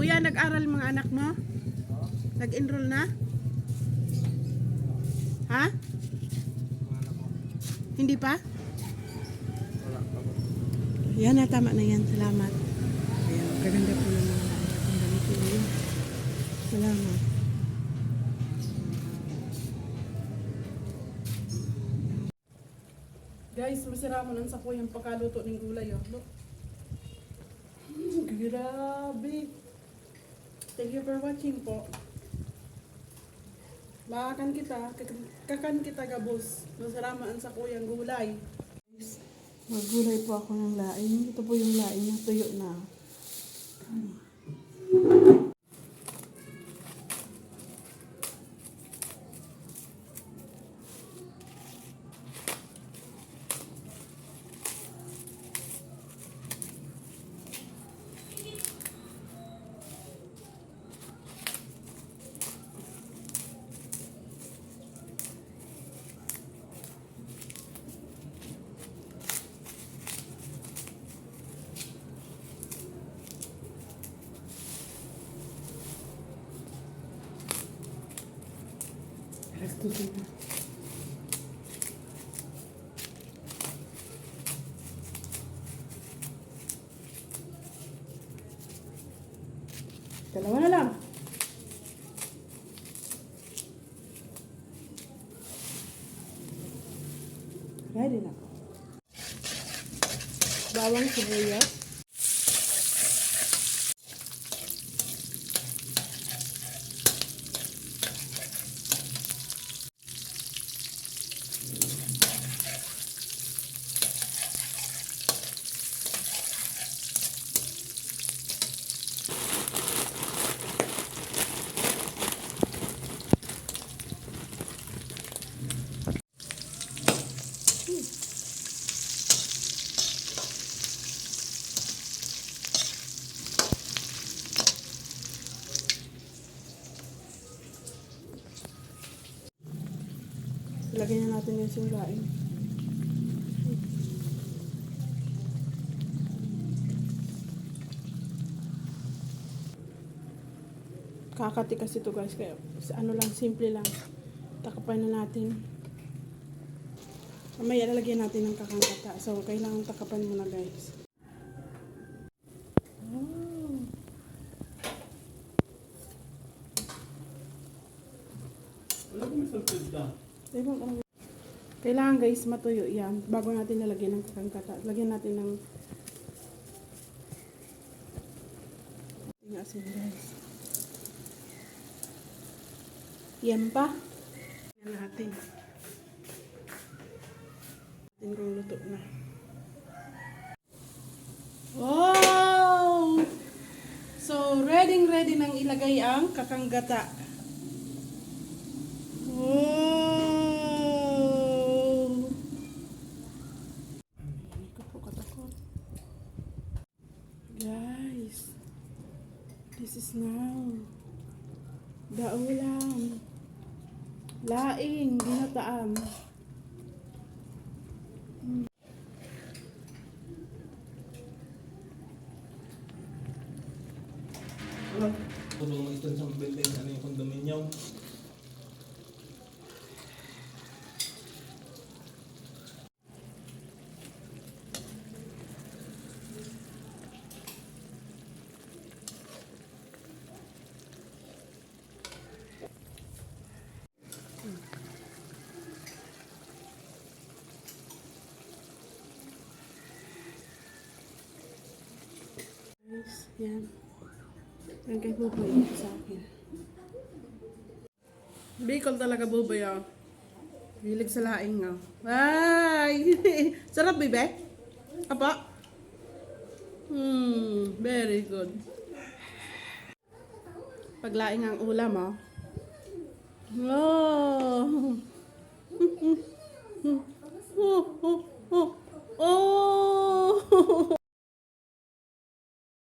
Kuya, nag-aral mga anak mo? Nag-enroll na? Ha? Hindi pa? Yan na, tama na yan. Salamat. Ayan, kaganda po ng mga anak. Salamat. Guys, masira mo lang sa po yung pagkaluto ng gulay. Oh. Grabe. Thank you for watching po. Makakan kita, kak- kakan kita gabos. Masaramaan sa kuyang gulay. Guys, Maggulay po ako ng laing. Ito po yung laing na tuyo na. Resto sila. Dalawa na lang. Ready na. Bawang sibuyas. Lagyan na natin yung singlain. Kakati kasi to guys, kaya ano lang, simple lang. Takapan na natin. Mamaya lalagyan natin ng kakangkata. So, kailangan takapan muna guys. Oh. Wala ko may Kailangan guys matuyo yan bago natin lalagyan ng kakangkata. Lagyan natin ng ng asin guys. Yan pa. Yan natin. Natin kung luto na. Wow! So, ready ready nang ilagay ang kakanggata. Wow! Hindi ko po katakot. Guys, this is now the ulam. Laing, ginataan. Wala. Tulong mo ito sa building, ano yung condominium. Guys, yan. Yan kay Buboy sa akin. Bicol talaga Buboy ah. Hilig sa laing nga. Ay! Sarap bibe? Apa? Hmm, very good. Paglaing ang ulam oh. Oh! oh! Oh! Oh! Oh!